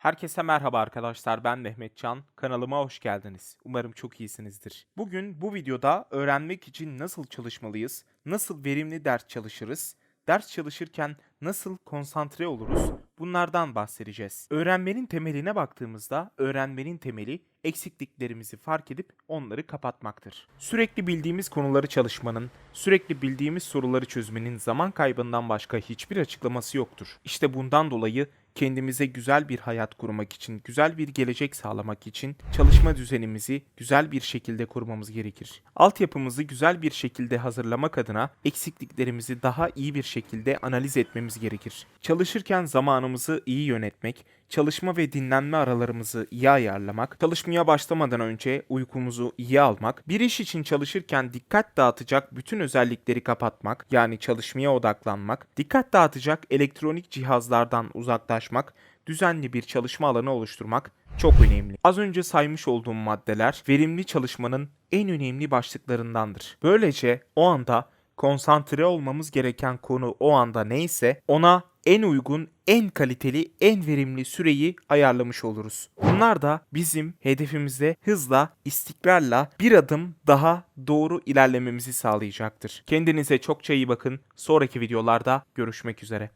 Herkese merhaba arkadaşlar ben Mehmetcan. Kanalıma hoş geldiniz. Umarım çok iyisinizdir. Bugün bu videoda öğrenmek için nasıl çalışmalıyız, nasıl verimli ders çalışırız, ders çalışırken nasıl konsantre oluruz bunlardan bahsedeceğiz. Öğrenmenin temeline baktığımızda öğrenmenin temeli eksikliklerimizi fark edip onları kapatmaktır. Sürekli bildiğimiz konuları çalışmanın, sürekli bildiğimiz soruları çözmenin zaman kaybından başka hiçbir açıklaması yoktur. İşte bundan dolayı kendimize güzel bir hayat kurmak için, güzel bir gelecek sağlamak için çalışma düzenimizi güzel bir şekilde kurmamız gerekir. Altyapımızı güzel bir şekilde hazırlamak adına eksikliklerimizi daha iyi bir şekilde analiz etmemiz gerekir. Çalışırken zamanımızı iyi yönetmek, çalışma ve dinlenme aralarımızı iyi ayarlamak, çalışmaya başlamadan önce uykumuzu iyi almak, bir iş için çalışırken dikkat dağıtacak bütün özellikleri kapatmak, yani çalışmaya odaklanmak, dikkat dağıtacak elektronik cihazlardan uzaklaşmak, düzenli bir çalışma alanı oluşturmak çok önemli. Az önce saymış olduğum maddeler verimli çalışmanın en önemli başlıklarındandır. Böylece o anda konsantre olmamız gereken konu o anda neyse ona en uygun, en kaliteli, en verimli süreyi ayarlamış oluruz. Bunlar da bizim hedefimize hızla, istikrarla bir adım daha doğru ilerlememizi sağlayacaktır. Kendinize çokça iyi bakın. Sonraki videolarda görüşmek üzere.